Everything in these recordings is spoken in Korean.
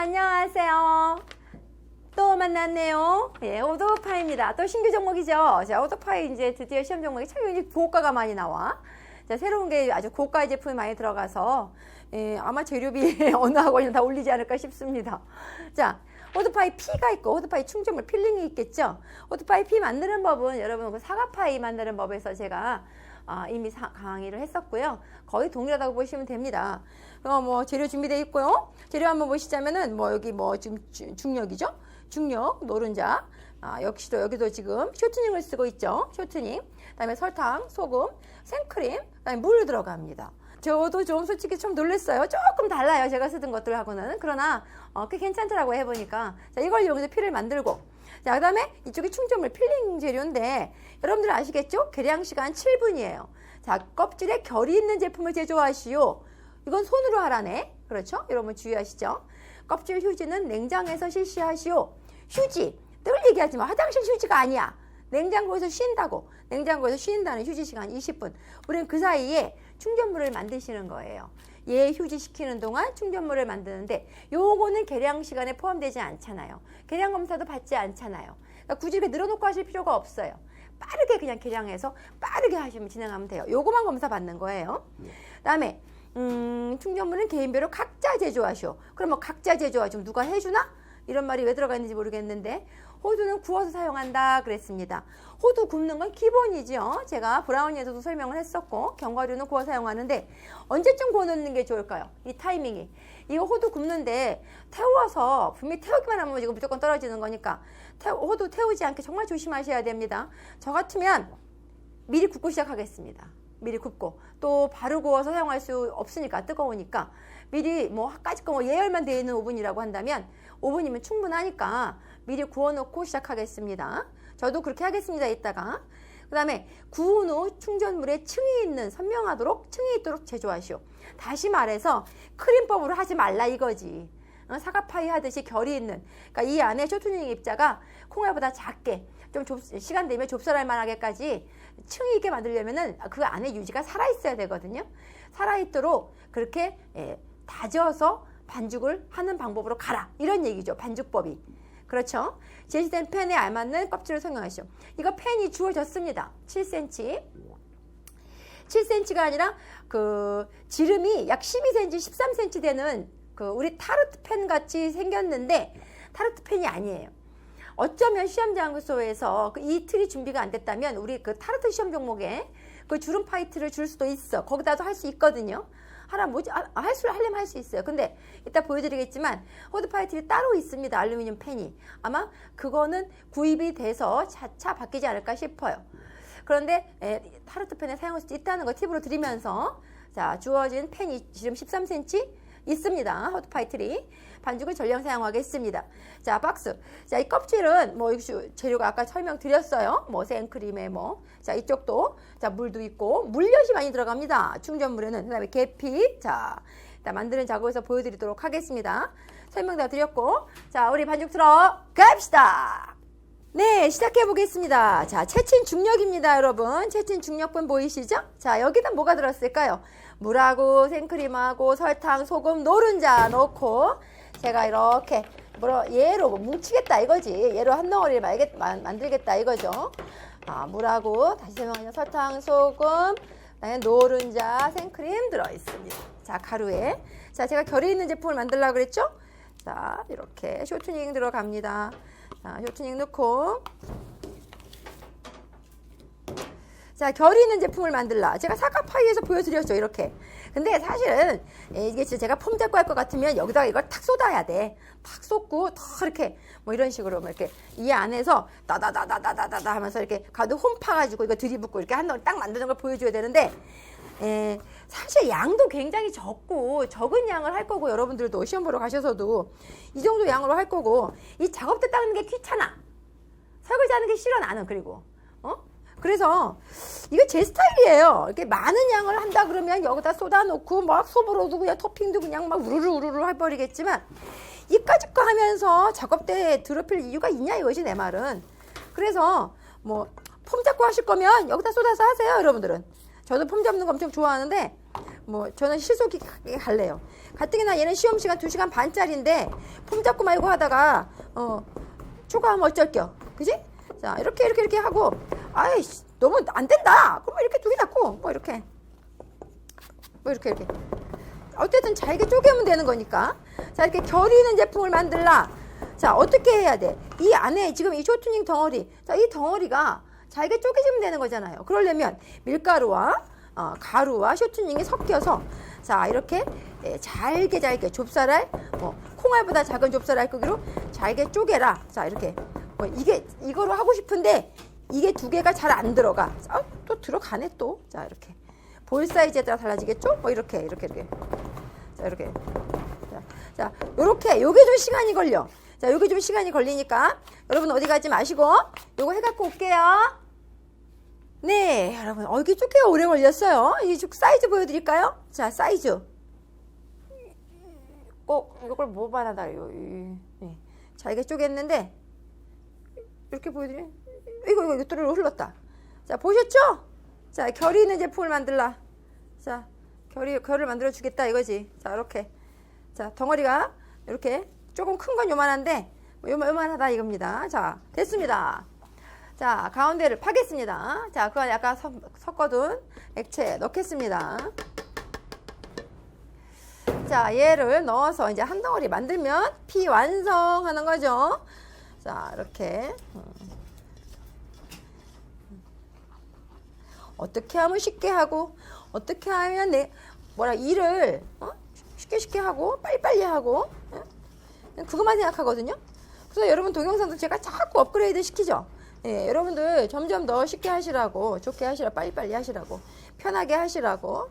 안녕하세요. 또 만났네요. 예, 오토파이입니다. 또 신규 종목이죠. 자, 오토파이 이제 드디어 시험 종목이 참 고가가 많이 나와. 자, 새로운 게 아주 고가 제품이 많이 들어가서 예, 아마 재료비 어느 학원이나 다 올리지 않을까 싶습니다. 자, 오토파이 P가 있고 오토파이 충전물 필링이 있겠죠. 오토파이 P 만드는 법은 여러분 그 사과파이 만드는 법에서 제가 아, 이미 사- 강의를 했었고요. 거의 동일하다고 보시면 됩니다. 어, 뭐 재료 준비되어 있고요. 재료 한번 보시자면은 뭐 여기 뭐 지금 주- 중력이죠. 중력, 노른자. 아, 역시도 여기도 지금 쇼트닝을 쓰고 있죠. 쇼트닝. 그다음에 설탕, 소금, 생크림, 그다음에 물 들어갑니다. 저도 좀 솔직히 좀 놀랐어요. 조금 달라요. 제가 쓰던 것들하고는. 그러나 어, 꽤 괜찮더라고 해보니까. 자, 이걸 이용해서 피를 만들고. 자, 그 다음에 이쪽이 충전물 필링 재료인데 여러분들 아시겠죠? 계량 시간 7분이에요. 자, 껍질에 결이 있는 제품을 제조하시오. 이건 손으로 하라네. 그렇죠? 여러분 주의하시죠? 껍질 휴지는 냉장에서 실시하시오. 휴지. 늘 얘기하지 마. 화장실 휴지가 아니야. 냉장고에서 쉰다고. 냉장고에서 쉰다는 휴지 시간 20분. 우리는 그 사이에 충전물을 만드시는 거예요. 얘 휴지 시키는 동안 충전물을 만드는데 요거는 계량 시간에 포함되지 않잖아요. 계량 검사도 받지 않잖아요. 그러니까 굳이 이렇게 늘어놓고 하실 필요가 없어요. 빠르게 그냥 계량해서 빠르게 하시면 진행하면 돼요. 요거만 검사 받는 거예요. 그 다음에 음, 충전물은 개인별로 각자 제조하시오. 그럼 뭐 각자 제조하시면 누가 해주나? 이런 말이 왜 들어가 있는지 모르겠는데 호두는 구워서 사용한다 그랬습니다. 호두 굽는 건 기본이죠. 제가 브라우니에서도 설명을 했었고 견과류는 구워 사용하는데 언제쯤 구워 넣는 게 좋을까요? 이 타이밍이. 이거 호두 굽는데 태워서 분명히 태우기만 하면 이거 무조건 떨어지는 거니까 태, 호두 태우지 않게 정말 조심하셔야 됩니다. 저 같으면 미리 굽고 시작하겠습니다. 미리 굽고 또 바로 구워서 사용할 수 없으니까 뜨거우니까 미리 뭐 까짓 거뭐 예열만 되어 있는 오븐이라고 한다면 오븐이면 충분하니까 미리 구워놓고 시작하겠습니다. 저도 그렇게 하겠습니다. 이따가 그 다음에 구운 후 충전물에 층이 있는 선명하도록 층이 있도록 제조하시오. 다시 말해서 크림법으로 하지 말라 이거지. 어, 사과파이 하듯이 결이 있는 그러니까 이 안에 쇼트닝 입자가 콩알보다 작게 좀 좁, 시간 되면 좁쌀할 만하게까지 층이 있게 만들려면은 그 안에 유지가 살아 있어야 되거든요. 살아 있도록 그렇게 예, 다져서 반죽을 하는 방법으로 가라 이런 얘기죠. 반죽법이 그렇죠. 제시된 팬에 알맞는 껍질을 성형하시오. 이거 팬이 주어졌습니다. 7cm. 7cm가 아니라 그 지름이 약 12cm, 13cm 되는 그 우리 타르트 펜 같이 생겼는데 타르트 펜이 아니에요. 어쩌면 시험 장소에서 그이 틀이 준비가 안 됐다면 우리 그 타르트 시험 종목에 그 주름 파이트를 줄 수도 있어. 거기다도 할 수 있거든요. 하나 뭐지? 아, 할수 하려면 할 수 있어요. 근데 이따 보여드리겠지만 호드 파이틀이 따로 있습니다. 알루미늄 펜이 아마 그거는 구입이 돼서 차차 바뀌지 않을까 싶어요. 그런데 에, 타르트 펜에 사용할 수 있다는 거 팁으로 드리면서 자 주어진 펜이 지름 13cm 있습니다. 호드 파이틀이 반죽을 전량 사용하겠습니다. 자 박스. 자 이 껍질은 뭐 역시 재료가 아까 설명드렸어요. 뭐 생크림에 뭐. 자 이쪽도 자 물도 있고 물엿이 많이 들어갑니다. 충전물에는 그다음에 계피. 자 일단 만드는 작업에서 보여드리도록 하겠습니다. 설명 다 드렸고 자 우리 반죽 들어 갑시다. 네, 시작해 보겠습니다. 자, 채친 중력입니다, 여러분. 채친 중력분 보이시죠? 자, 여기다 뭐가 들었을까요? 물하고 생크림하고 설탕, 소금, 노른자 넣고 제가 이렇게 뭐라 얘로 뭉치겠다 이거지. 얘로 한 덩어리를 말겠, 만, 만들겠다 이거죠. 아, 물하고 다시 설명하면 설탕, 소금, 노른자, 생크림 들어 있습니다. 자, 가루에. 자, 제가 결이 있는 제품을 만들려고 그랬죠? 자, 이렇게 쇼트닝 들어갑니다. 자, 쇼트닝 넣고 자, 결이 있는 제품을 만들라. 제가 사과파이에서 보여드렸죠, 이렇게. 근데 사실은 예, 이게 진짜 제가 폼 잡고 할 것 같으면 여기다가 이걸 탁 쏟아야 돼. 탁 쏟고 탁 이렇게 뭐 이런 식으로 뭐 이렇게 이 안에서 따다다다다다다 하면서 이렇게 가득 홈 파가지고 이거 들이붓고 이렇게 한 덩어리 딱 만드는 걸 보여줘야 되는데 예, 사실 양도 굉장히 적고 적은 양을 할 거고 여러분들도 시험 보러 가셔서도 이 정도 양으로 할 거고 이 작업대 닦는 게 귀찮아. 설거지 하는 게 싫어 나는 그리고 어? 그래서 이거 제 스타일이에요. 이렇게 많은 양을 한다 그러면 여기다 쏟아놓고 막 소보로도 그냥 토핑도 그냥 막 우르르 우르르 해버리겠지만 이까짓 거 하면서 작업대에 더럽힐 이유가 있냐 이것이 내 말은. 그래서 뭐 폼 잡고 하실 거면 여기다 쏟아서 하세요 여러분들은. 저도 폼 잡는 거 엄청 좋아하는데 뭐 저는 실속이 갈래요. 가뜩이나 얘는 시험 시간 2시간 반짜리인데 폼 잡고 말고 하다가 어 초과하면 어쩔 겨. 그지? 자, 이렇게 이렇게 이렇게 하고 아이씨 너무 안 된다. 그럼 이렇게 두개 잡고 뭐 이렇게. 뭐 이렇게 이렇게. 어쨌든 잘게 쪼개면 되는 거니까. 자 이렇게 결이 있는 제품을 만들라. 자 어떻게 해야 돼 이 안에 지금 이 쇼트닝 덩어리. 자이 덩어리가 잘게 쪼개지면 되는 거잖아요. 그러려면 밀가루와 어, 가루와 쇼트닝이 섞여서 자 이렇게 예, 잘게 잘게 좁쌀알 뭐 콩알보다 작은 좁쌀알 크기로 잘게 쪼개라. 자 이렇게. 뭐 이게 이거로 하고 싶은데 이게 두 개가 잘 안 들어가. 아, 또 들어가네 또. 자 이렇게. 볼 사이즈에 따라 달라지겠죠? 뭐 이렇게 이렇게 이렇게. 자 이렇게. 자, 자 요렇게. 요게 좀 시간이 걸려. 자 요게 좀 시간이 걸리니까 여러분 어디 가지 마시고 요거 해갖고 올게요. 네 여러분. 어 이게 쭉 꽤 오래 걸렸어요. 이쭉 사이즈 보여드릴까요? 자 사이즈. 꼭 이걸 뭐 받아다요 네. 자 이게 쪼갰는데 이렇게 보여드려 이거 이거 이거 뚜루루 흘렀다. 자 보셨죠? 자 결이 있는 제품을 만들라. 자 결이 결을 만들어 주겠다 이거지. 자 이렇게. 자 덩어리가 이렇게 조금 큰 건 요만한데 뭐 요만, 요만하다 이겁니다. 자 됐습니다. 자 가운데를 파겠습니다. 자그 아까 섞, 섞어둔 액체 넣겠습니다. 자 얘를 넣어서 이제 한 덩어리 만들면 피 완성하는 거죠. 자 이렇게 어떻게 하면 쉽게 하고 어떻게 하면 내 뭐라 일을 어? 쉽게 쉽게 하고 빨리빨리 하고 어? 그것만 생각하거든요. 그래서 여러분 동영상도 제가 자꾸 업그레이드 시키죠. 예, 여러분들 점점 더 쉽게 하시라고 좋게 하시라 빨리빨리 하시라고 편하게 하시라고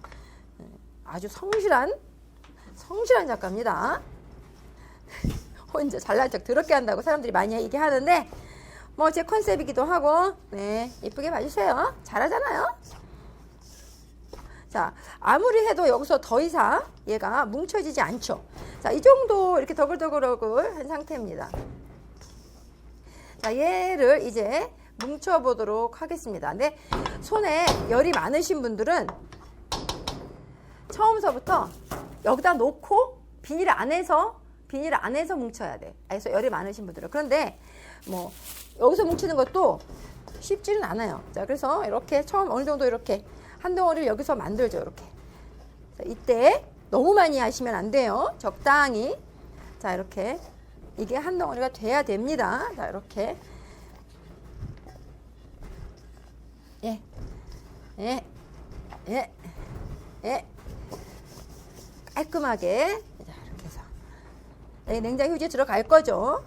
예, 아주 성실한 성실한 작가입니다. 혼자 잘난 척 더럽게 한다고 사람들이 많이 얘기하는데 뭐 제 컨셉이기도 하고. 네 이쁘게 봐주세요. 잘하잖아요. 자 아무리 해도 여기서 더 이상 얘가 뭉쳐지지 않죠. 자 이 정도 이렇게 더글더글더글 한 상태입니다. 자 얘를 이제 뭉쳐 보도록 하겠습니다. 근데 손에 열이 많으신 분들은 처음서부터 여기다 놓고 비닐 안에서 비닐 안에서 뭉쳐야 돼. 그래서 열이 많으신 분들은. 그런데 뭐 여기서 뭉치는 것도 쉽지는 않아요. 자, 그래서 이렇게 처음 어느 정도 이렇게 한 덩어리를 여기서 만들죠. 이렇게. 자, 이때 너무 많이 하시면 안 돼요. 적당히. 자, 이렇게 이게 한 덩어리가 돼야 됩니다. 자, 이렇게. 예. 예. 예. 예. 깔끔하게 자, 이렇게 해서 네, 냉장 휴지 들어갈 거죠.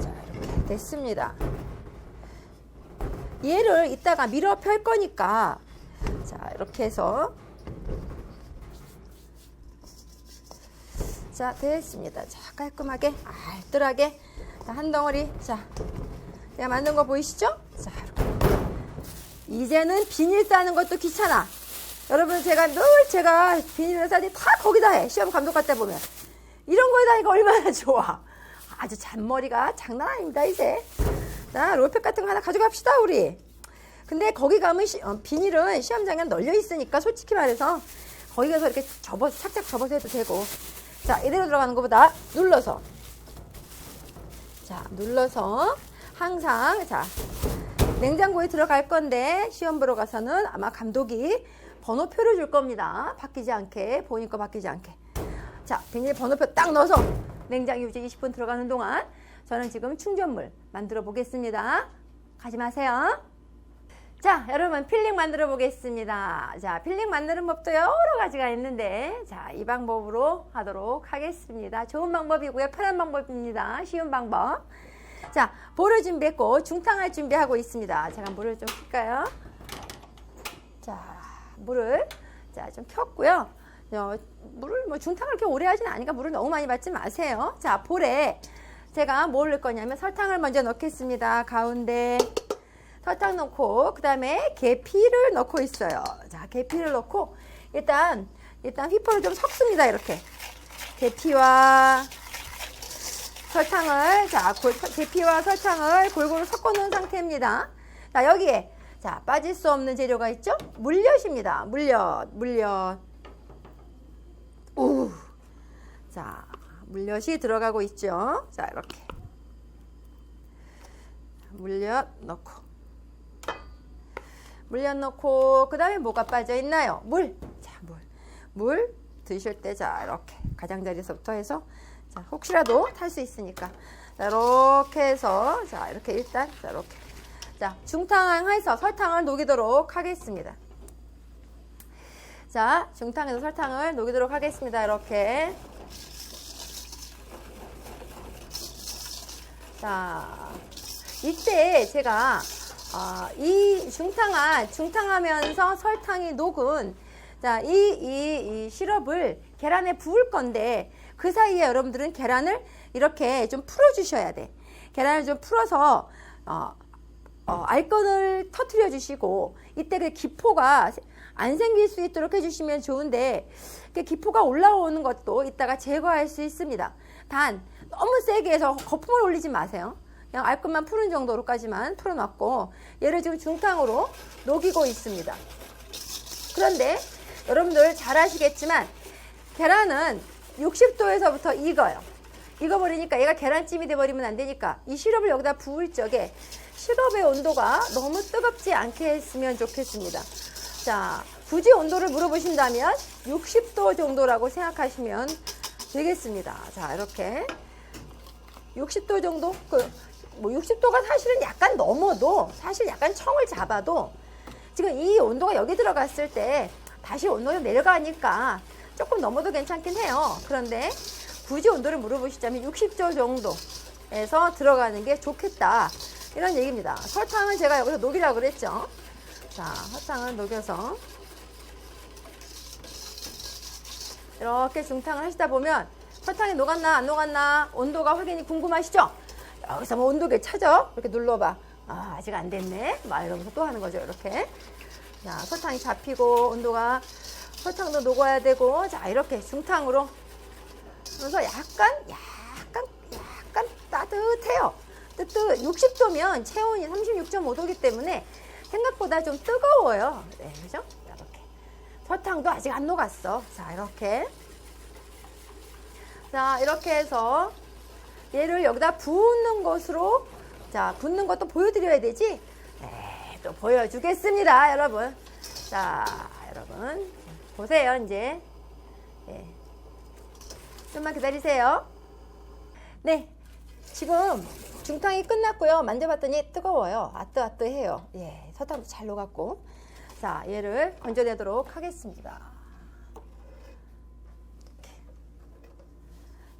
자, 이렇게 됐습니다. 얘를 이따가 밀어 펼 거니까 자, 이렇게 해서 자, 됐습니다. 자, 깔끔하게 알뜰하게 자, 한 덩어리 자, 제가 만든 거 보이시죠? 자, 이렇게 이제는 비닐 싸는 것도 귀찮아. 여러분 제가 늘 제가 비닐을 싸니 다 거기다 해. 시험 감독 할때 보면. 이런 거에다 이거 얼마나 좋아. 아주 잔머리가 장난 아닙니다 이제. 자 롤팩 같은 거 하나 가져갑시다 우리. 근데 거기 가면 시, 어, 비닐은 시험장에 널려 있으니까 솔직히 말해서 거기 가서 이렇게 접어 착착 접어서 해도 되고. 자 이대로 들어가는 것보다 눌러서. 자 눌러서 항상 자 냉장고에 들어갈 건데 시험 보러 가서는 아마 감독이 번호표를 줄 겁니다. 바뀌지 않게 보니까 바뀌지 않게. 자 비닐 번호표 딱 넣어서 냉장 유지 20분 들어가는 동안 저는 지금 충전물 만들어 보겠습니다. 가지 마세요. 자 여러분 필링 만들어 보겠습니다. 자 필링 만드는 법도 여러 가지가 있는데 자 이 방법으로 하도록 하겠습니다. 좋은 방법이고요. 편한 방법입니다. 쉬운 방법. 자, 볼을 준비했고 중탕할 준비하고 있습니다. 제가 물을 좀 켤까요? 자, 물을 자, 좀 켰고요. 어, 물을 뭐 중탕을 그렇게 오래 하진 않으니까 물을 너무 많이 받지 마세요. 자, 볼에 제가 뭘 넣을 거냐면 설탕을 먼저 넣겠습니다. 가운데 설탕 넣고 그다음에 계피를 넣고 있어요. 자, 계피를 넣고 일단 일단 휘퍼를 좀 섞습니다. 이렇게. 계피와 설탕을 자 골, 계피와 설탕을 골고루 섞어 놓은 상태입니다. 자 여기에 자, 빠질 수 없는 재료가 있죠? 물엿입니다. 물엿, 물엿. 우. 자, 물엿이 들어가고 있죠. 자, 이렇게. 물엿 넣고. 물엿 넣고, 그 다음에 뭐가 빠져 있나요? 물. 자, 물. 물 드실 때, 자, 이렇게. 가장자리에서부터 해서, 자, 혹시라도 탈 수 있으니까. 자, 이렇게 해서, 자, 이렇게 일단, 자, 이렇게. 자, 중탕 해서 설탕을 녹이도록 하겠습니다. 자, 중탕에서 설탕을 녹이도록 하겠습니다. 이렇게. 자, 이때 제가 아, 이 중탕한 중탕하면서 설탕이 녹은 자, 이, 이, 이 시럽을 계란에 부을 건데 그 사이에 여러분들은 계란을 이렇게 좀 풀어 주셔야 돼. 계란을 좀 풀어서 어, 어, 알건을 터트려 주시고 이때 그 기포가 안 생길 수 있도록 해주시면 좋은데 그 기포가 올라오는 것도 이따가 제거할 수 있습니다. 단 너무 세게 해서 거품을 올리지 마세요. 그냥 알건만 푸는 정도로까지만 풀어놨고 얘를 지금 중탕으로 녹이고 있습니다. 그런데 여러분들 잘 아시겠지만 계란은 60도에서부터 익어요. 익어버리니까 얘가 계란찜이 돼버리면 안 되니까 이 시럽을 여기다 부을 적에 시럽의 온도가 너무 뜨겁지 않게 했으면 좋겠습니다. 자, 굳이 온도를 물어보신다면 60도 정도라고 생각하시면 되겠습니다. 자, 이렇게 60도 정도? 그, 뭐 60도가 사실은 약간 넘어도 사실 약간 청을 잡아도 지금 이 온도가 여기 들어갔을 때 다시 온도가 내려가니까 조금 넘어도 괜찮긴 해요. 그런데 굳이 온도를 물어보시자면 60도 정도에서 들어가는 게 좋겠다. 이런 얘기입니다. 설탕은 제가 여기서 녹이라고 그랬죠. 자, 설탕을 녹여서 이렇게 중탕을 하시다 보면 설탕이 녹았나 안 녹았나 온도가 확인이 궁금하시죠? 여기서 뭐 온도계 찾아 이렇게 눌러봐. 아, 아직 안 됐네. 막 이러면서 또 하는 거죠. 이렇게. 자, 설탕이 잡히고 온도가 설탕도 녹아야 되고 자 이렇게 중탕으로 그래서 약간 약간 약간 따뜻해요. 뜨뜻 60도면 체온이 36.5도기 때문에 생각보다 좀 뜨거워요. 네, 그죠? 이렇게 설탕도 아직 안 녹았어. 자 이렇게 자 이렇게 해서 얘를 여기다 붓는 것으로 자 붓는 것도 보여드려야 되지. 네, 또 보여주겠습니다, 여러분. 자 여러분 보세요 이제. 네. 좀만 기다리세요. 네, 지금 중탕이 끝났고요. 만져봤더니 뜨거워요. 아뜨아뜨해요. 예, 설탕도 잘 녹았고. 자, 얘를 건져내도록 하겠습니다. 이렇게.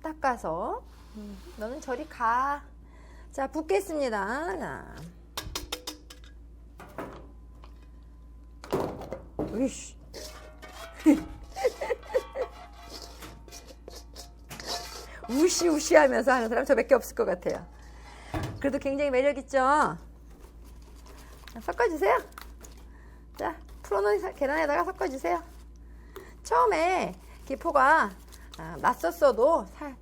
닦아서. 음, 너는 저리 가. 자, 붓겠습니다. 자. 으이씨. 우시우시 하면서 하는 사람 저밖에 없을 것 같아요. 그래도 굉장히 매력있죠? 자, 섞어주세요. 자, 풀어놓은 사- 계란에다가 섞어주세요. 처음에 기포가 아, 났었어도 살,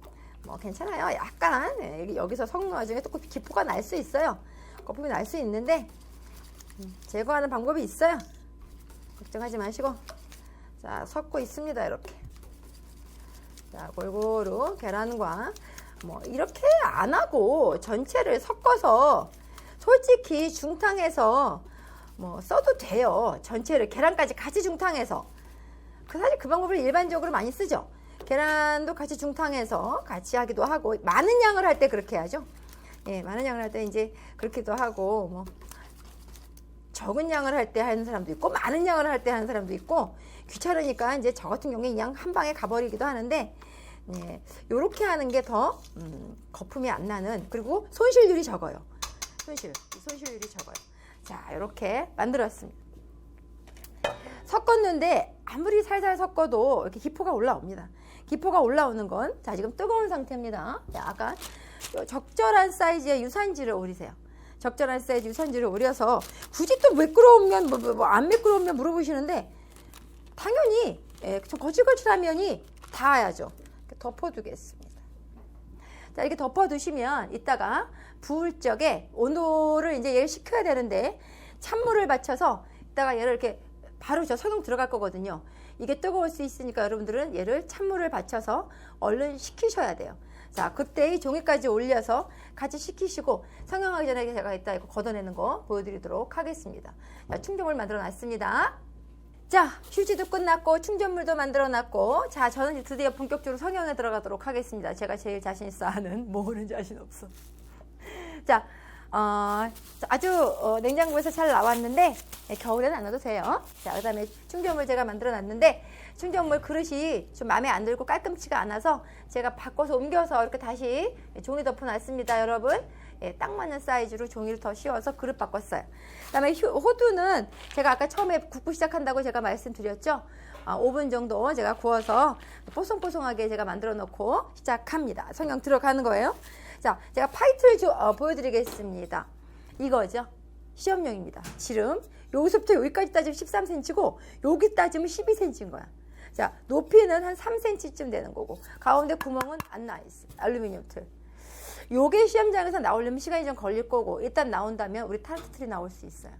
뭐 괜찮아요. 약간 예, 여기- 여기서 섞는 와중에 또 기포가 날 수 있어요. 거품이 날 수 있는데 음, 제거하는 방법이 있어요. 걱정하지 마시고 자 섞고 있습니다. 이렇게 자, 골고루 계란과 뭐 이렇게 안 하고 전체를 섞어서 솔직히 중탕해서 뭐 써도 돼요. 전체를 계란까지 같이 중탕해서 그 사실 그 방법을 일반적으로 많이 쓰죠. 계란도 같이 중탕해서 같이 하기도 하고 많은 양을 할 때 그렇게 하죠. 예, 많은 양을 할 때 이제 그렇게도 하고 뭐 적은 양을 할 때 하는 사람도 있고 많은 양을 할 때 하는 사람도 있고 귀찮으니까 이제 저 같은 경우에 그냥 한 방에 가버리기도 하는데 예, 요렇게 하는 게더 음, 거품이 안 나는 그리고 손실률이 적어요. 손실 손실률이 적어요. 자 이렇게 만들었습니다. 섞었는데 아무리 살살 섞어도 이렇게 기포가 올라옵니다. 기포가 올라오는 건 자 지금 뜨거운 상태입니다. 약간 적절한 사이즈의 유산지를 오리세요. 적절한 사이즈 유산지를 오려서 굳이 또 매끄러우면 뭐, 뭐, 뭐, 안 매끄러우면 물어보시는데 당연히 예, 좀 거칠거칠하면이 닿아야죠. 덮어두겠습니다. 자 이렇게 덮어두시면 이따가 부을 적에 온도를 이제 얘를 식혀야 되는데 찬물을 받쳐서 이따가 얘를 이렇게 바로 저 소동 들어갈 거거든요. 이게 뜨거울 수 있으니까 여러분들은 얘를 찬물을 받쳐서 얼른 식히셔야 돼요. 자, 그때 이 종이까지 올려서 같이 식히시고 성형하기 전에 제가 이따 이거 걷어내는 거 보여드리도록 하겠습니다. 자, 충전물 만들어 놨습니다. 자, 휴지도 끝났고 충전물도 만들어 놨고 자, 저는 이제 드디어 본격적으로 성형에 들어가도록 하겠습니다. 제가 제일 자신 있어 하는 뭐는 자신 없어. 자, 어, 아주 어, 냉장고에서 잘 나왔는데 예, 겨울에는 안 넣어도 돼요. 자, 그다음에 충전물 제가 만들어 놨는데 충전물 그릇이 좀 마음에 안 들고 깔끔치가 않아서 제가 바꿔서 옮겨서 이렇게 다시 종이 덮어 놨습니다, 여러분. 예, 딱 맞는 사이즈로 종이를 더 씌워서 그릇 바꿨어요. 그다음에 휴- 호두는 제가 아까 처음에 굽고 시작한다고 제가 말씀드렸죠. 아, 5분 정도 제가 구워서 뽀송뽀송하게 제가 만들어 놓고 시작합니다. 성형 들어가는 거예요. 자, 제가 파이트를 줘- 어, 보여드리겠습니다. 이거죠. 시험용입니다. 지름. 여기서부터 여기까지 따지면 13cm고 여기 따지면 12cm인 거야. 자, 높이는 한 3cm쯤 되는 거고 가운데 구멍은 안 나 있어. 알루미늄 틀. 요게 시험장에서 나오려면 시간이 좀 걸릴 거고 일단 나온다면 우리 타르트 틀이 나올 수 있어요.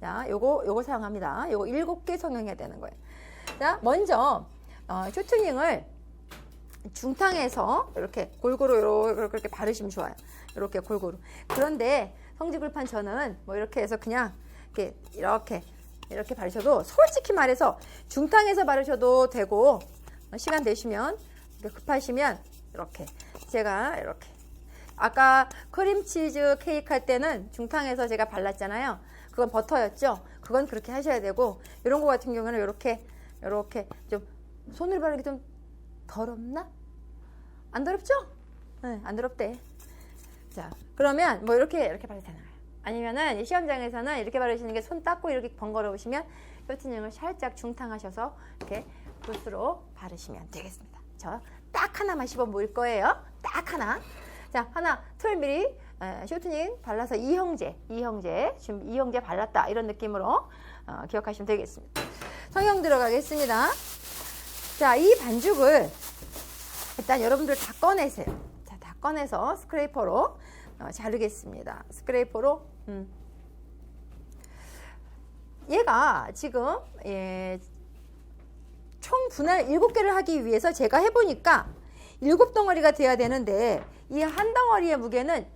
자, 요거 요거 사용합니다. 요거 7개 성형해야 되는 거예요. 자, 먼저 어, 쇼트닝을 중탕에서 이렇게 골고루 이렇게, 바르시면 좋아요. 이렇게 골고루. 그런데 성지불판 저는 뭐 이렇게 해서 그냥 이렇게 이렇게 이렇게 바르셔도 솔직히 말해서 중탕에서 바르셔도 되고 어, 시간 되시면 급하시면 이렇게 제가 이렇게 아까 크림치즈 케이크 할 때는 중탕에서 제가 발랐잖아요. 그건 버터였죠. 그건 그렇게 하셔야 되고 이런 거 같은 경우는 이렇게 이렇게 좀 손으로 바르기 좀 더럽나? 안 더럽죠? 네, 안 더럽대. 자, 그러면 뭐 이렇게 이렇게 바르잖아요. 아니면은 이 시험장에서는 이렇게 바르시는 게 손 닦고 이렇게 번거로우시면 쇼트닝을 살짝 중탕하셔서 이렇게 붓으로 바르시면 되겠습니다. 저 딱 하나만 씹어 모일 거예요. 딱 하나. 자, 하나 틀 미리 에, 쇼트닝 발라서 이형제, 이형제, 지금 이형제 발랐다 이런 느낌으로 어, 기억하시면 되겠습니다. 성형 들어가겠습니다. 자, 이 반죽을 일단 여러분들 다 꺼내세요. 자, 다 꺼내서 스크레이퍼로 어, 자르겠습니다. 스크레이퍼로 음. 얘가 지금 예, 총 분할 7개를 하기 위해서 제가 해보니까 7덩어리가 돼야 되는데 이 한 덩어리의 무게는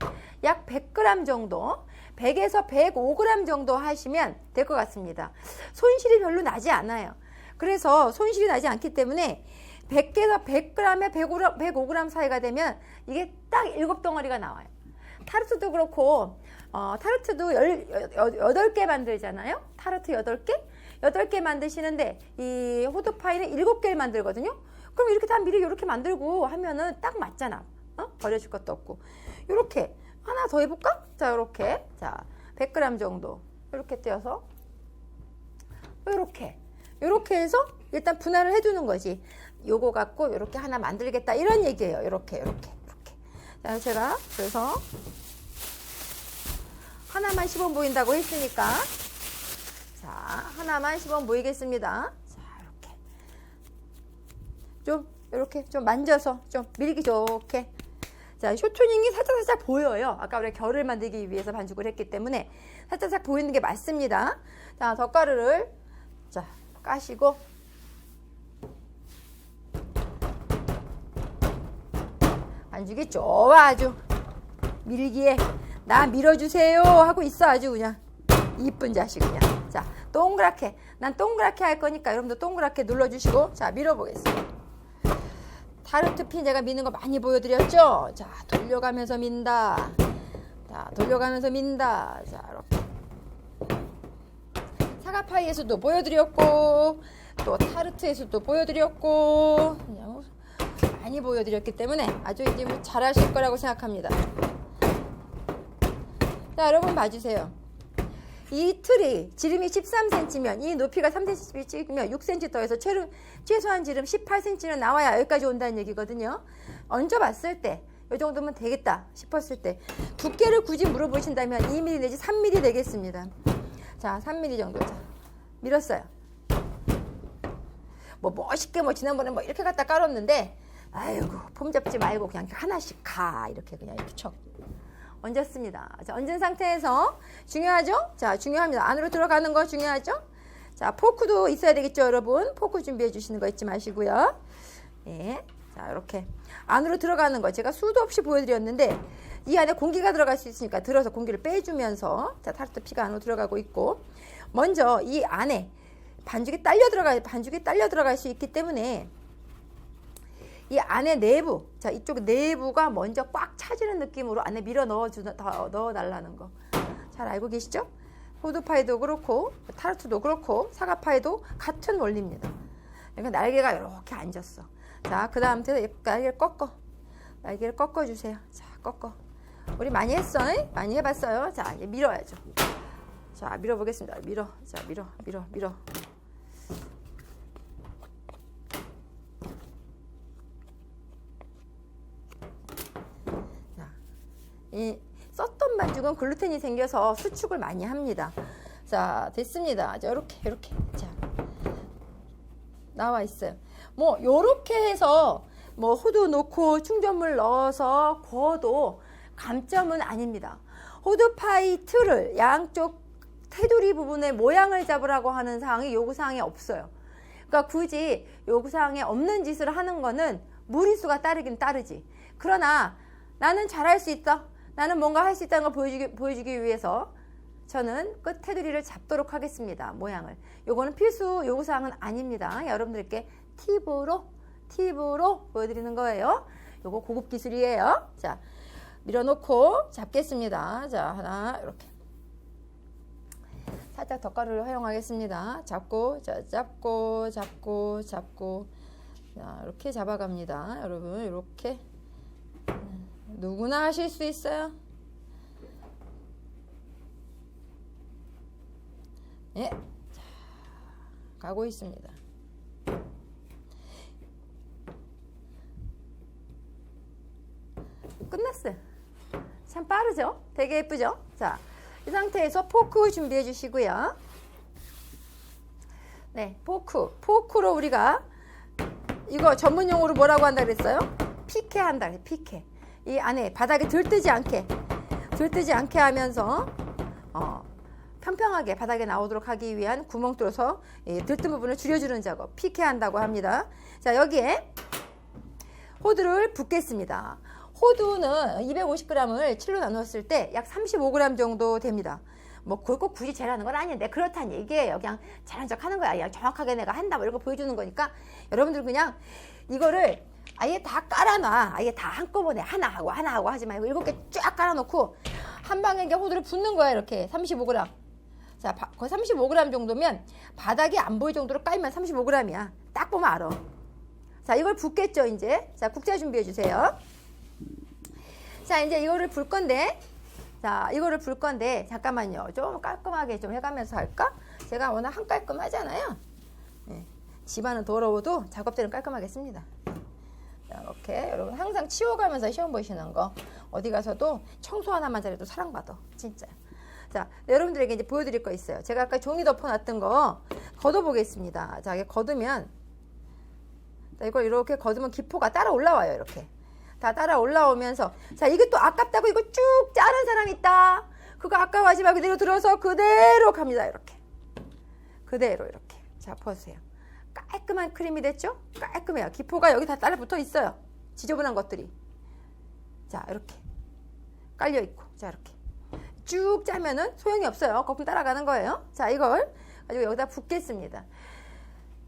약 100g 정도 100에서 105g 정도 하시면 될 것 같습니다. 손실이 별로 나지 않아요. 그래서 손실이 나지 않기 때문에 100개에서 100g에 105g, 105g 사이가 되면 이게 딱 7덩어리가 나와요. 타르트도 그렇고 어, 타르트도 열, 여, 8개 만들잖아요. 타르트 8개? 8개 만드시는데 이 호두파이는 7개를 만들거든요. 그럼 이렇게 다 미리 이렇게 만들고 하면은 딱 맞잖아. 어? 버려줄 것도 없고. 이렇게 하나 더 해볼까? 자, 이렇게 자 100g 정도 이렇게 떼어서 이렇게 이렇게 해서 일단 분할을 해두는 거지. 요거 갖고 이렇게 하나 만들겠다 이런 얘기예요. 이렇게 이렇게 이렇게. 자, 제가 그래서 하나만 10원 보인다고 했으니까 자 하나만 10원 보이겠습니다. 자 이렇게. 좀 이렇게 좀 만져서 좀 밀기 좋게. 자 쇼트닝이 살짝 살짝 보여요. 아까 우리가 결을 만들기 위해서 반죽을 했기 때문에 살짝 살짝 보이는 게 맞습니다. 자 덧가루를 자 까시고. 반죽이 좋아 아주. 밀기에. 나 밀어주세요 하고 있어 아주 그냥. 이쁜 자식 그냥. 자 동그랗게. 난 동그랗게 할 거니까 여러분도 동그랗게 눌러주시고 자 밀어보겠습니다. 타르트 핀 제가 미는 거 많이 보여드렸죠? 자 돌려가면서 민다. 자 돌려가면서 민다. 자 이렇게. 사과파이에서도 보여드렸고 또 타르트에서도 보여드렸고 많이 보여드렸기 때문에 아주 이제 뭐 잘하실 거라고 생각합니다. 자, 여러분 봐주세요. 이 틀이 지름이 13cm면 이 높이가 3cm 찍으면 6cm 더해서 최로, 최소한 지름 18cm는 나와야 여기까지 온다는 얘기거든요. 얹어봤을 때 이 정도면 되겠다 싶었을 때 두께를 굳이 물어보신다면 2mm 내지 3mm 되겠습니다. 자, 3mm 정도. 자, 밀었어요. 뭐 멋있게 뭐 지난번에 뭐 이렇게 갖다 깔았는데 아이고 폼 잡지 말고 그냥 하나씩 가 이렇게 그냥 이렇게 쳐 얹었습니다. 자, 얹은 상태에서 중요하죠? 자, 중요합니다. 안으로 들어가는 거 중요하죠? 자, 포크도 있어야 되겠죠, 여러분? 포크 준비해 주시는 거 잊지 마시고요. 예. 자, 이렇게 안으로 들어가는 거 제가 수도 없이 보여드렸는데 이 안에 공기가 들어갈 수 있으니까 들어서 공기를 빼주면서 자, 타르트 피가 안으로 들어가고 있고 먼저 이 안에 반죽이 딸려 들어가 반죽이 딸려 들어갈 수 있기 때문에 이 안에 내부, 자 이쪽 내부가 먼저 꽉 차지는 느낌으로 안에 밀어 넣어 달라는 거. 잘 알고 계시죠? 호두파이도 그렇고 타르트도 그렇고 사과파이도 같은 원리입니다. 그러니까 날개가 이렇게 앉았어. 자, 그 다음 날개를 꺾어. 날개를 꺾어 주세요. 자, 꺾어. 우리 많이 했어. 잉? 많이 해봤어요. 자, 밀어야죠. 자, 밀어보겠습니다. 밀어. 자, 밀어, 밀어, 밀어. 이 썼던 반죽은 글루텐이 생겨서 수축을 많이 합니다. 자, 됐습니다. 자, 이렇게, 이렇게. 자, 나와 있어요. 뭐, 요렇게 해서 뭐, 호두 넣고 충전물 넣어서 구워도 감점은 아닙니다. 호두파이 틀을 양쪽 테두리 부분의 모양을 잡으라고 하는 사항이 요구사항이 없어요. 그러니까 굳이 요구사항에 없는 짓을 하는 거는 무리수가 따르긴 따르지. 그러나 나는 잘할 수 있다. 나는 뭔가 할 수 있다는 걸 보여주기, 보여주기 위해서 저는 끝 테두리를 잡도록 하겠습니다. 모양을. 요거는 필수 요구사항은 아닙니다. 여러분들께 팁으로, 팁으로 보여드리는 거예요. 요거 고급 기술이에요. 자, 밀어놓고 잡겠습니다. 자, 하나, 이렇게. 살짝 덧가루를 활용하겠습니다. 잡고, 자, 잡고, 잡고, 잡고. 자, 이렇게 잡아갑니다. 여러분, 이렇게. 누구나 하실 수 있어요. 예. 자, 가고 있습니다. 끝났어요. 참 빠르죠? 되게 예쁘죠? 자, 이 상태에서 포크 준비해 주시고요. 네, 포크. 포크로 우리가 이거 전문 용어로 뭐라고 한다 그랬어요? 피케 한다 그래, 피케. 이 안에 바닥에 들뜨지 않게, 들뜨지 않게 하면서 어, 평평하게 바닥에 나오도록 하기 위한 구멍 뚫어서 이 들뜬 부분을 줄여주는 작업, 피케 한다고 합니다. 자, 여기에 호두를 붓겠습니다. 호두는 250g을 7로 나눴을 때 약 35g 정도 됩니다. 뭐 그걸 꼭 굳이 재라는 건 아닌데 그렇다는 얘기예요. 그냥 잘한 척 하는 거야. 그냥 정확하게 내가 한다 뭐거 보여주는 거니까 여러분들 그냥 이거를 아예 다 깔아놔. 아예 다 한꺼번에 하나 하고 하나 하고 하지 말고 일곱 개 쫙 깔아놓고 한 방에 이게 호두를 붓는 거야 이렇게 35g. 자, 그 35g 정도면 바닥이 안 보일 정도로 깔면 35g이야. 딱 보면 알아. 자, 이걸 붓겠죠 이제. 자, 국자 준비해 주세요. 자, 이제 이거를 불 건데, 자, 이거를 불 건데, 잠깐만요. 좀 깔끔하게 좀 해가면서 할까? 제가 워낙 한 깔끔하잖아요. 네. 집안은 더러워도 작업대는 깔끔하게 씁니다. 자, 이렇게 여러분 항상 치워가면서 시험 보시는 거 어디 가서도 청소 하나만 잘해도 사랑받아 진짜. 자, 여러분들에게 이제 보여드릴 거 있어요. 제가 아까 종이 덮어놨던 거 걷어보겠습니다. 자, 이게 걷으면 자, 이걸 이렇게 걷으면 기포가 따라 올라와요. 이렇게. 다 따라 올라오면서 자 이게 또 아깝다고 이거 쭉 자른 사람 있다 그거 아까워하지 말고 그대로 들어서 그대로 갑니다 이렇게 그대로 이렇게 자 보세요 깔끔한 크림이 됐죠 깔끔해요 기포가 여기 다 따라 붙어 있어요 지저분한 것들이. 자 이렇게. 깔려 있고. 자 이렇게. 쭉 짜면은 소용이 없어요. 거품 따라가는 거예요. 자 이걸 가지고 여기다 붓겠습니다.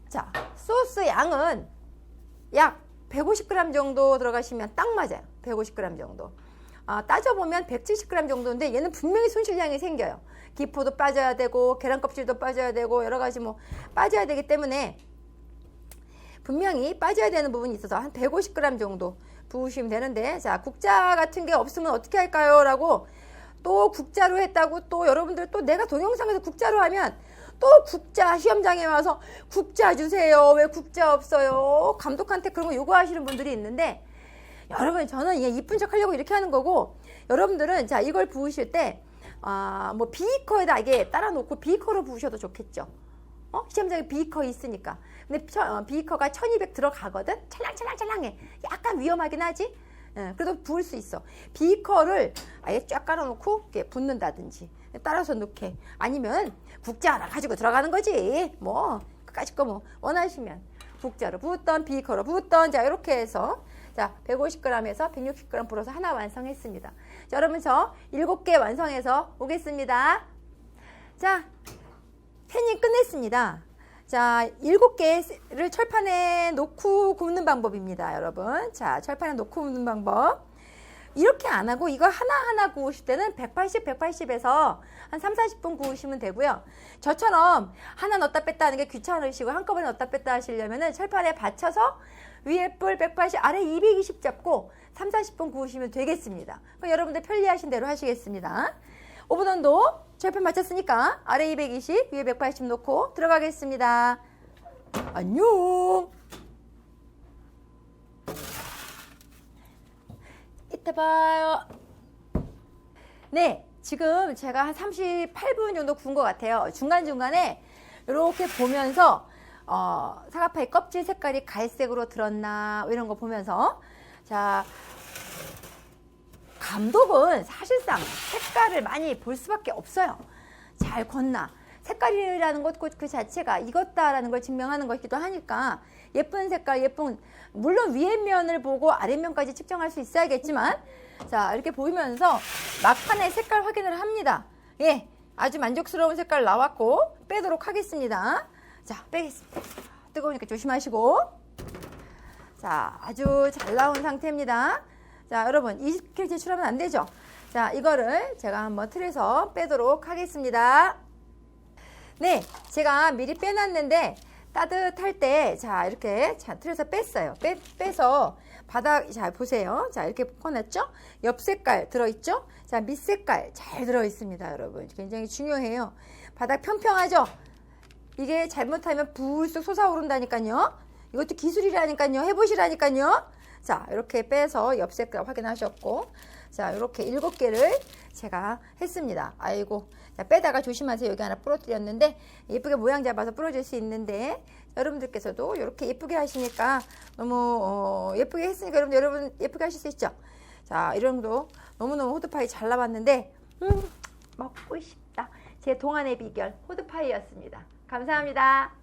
자 소스 양은 약 150g 정도 들어가시면 딱 맞아요. 150g 정도. 아, 따져보면 170g 정도인데 얘는 분명히 손실량이 생겨요. 기포도 빠져야 되고 계란 껍질도 빠져야 되고 여러 가지 뭐 빠져야 되기 때문에 분명히 빠져야 되는 부분이 있어서 한 150g 정도 부으시면 되는데 자 국자 같은 게 없으면 어떻게 할까요? 라고 또 국자로 했다고 또 여러분들 또 내가 동영상에서 국자로 하면 또 국자 시험장에 와서 국자 주세요. 왜 국자 없어요? 감독한테 그런 거 요구하시는 분들이 있는데 여러분 저는 이쁜 척 하려고 이렇게 하는 거고 여러분들은 자 이걸 부으실 때 아, 뭐 비커에다 이게 따라 놓고 비커로 부으셔도 좋겠죠. 어? 시험장에 비커 있으니까. 근데 저, 어, 비커가 1200 들어가거든? 찰랑찰랑찰랑해. 약간 위험하긴 하지? 예, 그래도 부을 수 있어. 비커를 아예 쫙 깔아놓고 이렇게 붓는다든지 따라서 넣게 아니면 국자 하나 가지고 들어가는 거지. 뭐 끝까지 거 뭐 원하시면 국자로 붓던 비커로 붓던 자 이렇게 해서 자 150g에서 160g 불어서 하나 완성했습니다. 자 여러분 저 7개 완성해서 오겠습니다. 자 팬이 끝냈습니다. 자, 일곱 개를 철판에 놓고 굽는 방법입니다, 여러분. 자, 철판에 놓고 굽는 방법. 이렇게 안 하고 이거 하나하나 구우실 때는 180, 180에서 한 3, 40분 구우시면 되고요. 저처럼 하나 넣었다 뺐다 하는 게 귀찮으시고 한꺼번에 넣었다 뺐다 하시려면은 철판에 받쳐서 위에 뿔 180, 아래 220 잡고 3, 40분 구우시면 되겠습니다. 여러분들 편리하신 대로 하시겠습니다. 오븐온도 철판 맞췄으니까 아래 220, 위에 180 놓고 들어가겠습니다. 안녕. 이따 봐요. 네, 지금 제가 한 38분 정도 구운 것 같아요. 중간중간에 이렇게 보면서 어, 사과파의 껍질 색깔이 갈색으로 들었나 이런 거 보면서 자 감독은 사실상 색깔을 많이 볼 수밖에 없어요. 잘 걷나. 색깔이라는 것 그 자체가 익었다라는 걸 증명하는 것이기도 하니까 예쁜 색깔, 예쁜 물론 위에 면을 보고 아래 면까지 측정할 수 있어야겠지만 자 이렇게 보이면서 막판에 색깔 확인을 합니다. 예, 아주 만족스러운 색깔 나왔고 빼도록 하겠습니다. 자 빼겠습니다. 뜨거우니까 조심하시고 자 아주 잘 나온 상태입니다. 자, 여러분, 이렇게 제출하면 안 되죠? 자, 이거를 제가 한번 틀에서 빼도록 하겠습니다. 네, 제가 미리 빼놨는데 따뜻할 때, 자, 이렇게 자, 틀에서 뺐어요. 빼, 빼서 바닥, 자, 보세요. 자, 이렇게 꺼냈죠? 옆 색깔 들어있죠? 자, 밑 색깔 잘 들어있습니다, 여러분. 굉장히 중요해요. 바닥 평평하죠? 이게 잘못하면 불쑥 솟아오른다니까요. 이것도 기술이라니까요. 해보시라니까요. 자, 이렇게 빼서 옆 색깔 확인하셨고, 자, 이렇게 일곱 개를 제가 했습니다. 아이고, 자, 빼다가 조심하세요. 여기 하나 부러뜨렸는데, 예쁘게 모양 잡아서 부러질 수 있는데, 여러분들께서도 이렇게 예쁘게 하시니까, 너무, 어, 예쁘게 했으니까 여러분, 여러분 예쁘게 하실 수 있죠? 자, 이런 거 너무너무 호두파이 잘 나왔는데, 음, 먹고 싶다. 제 동안의 비결, 호두파이였습니다. 감사합니다.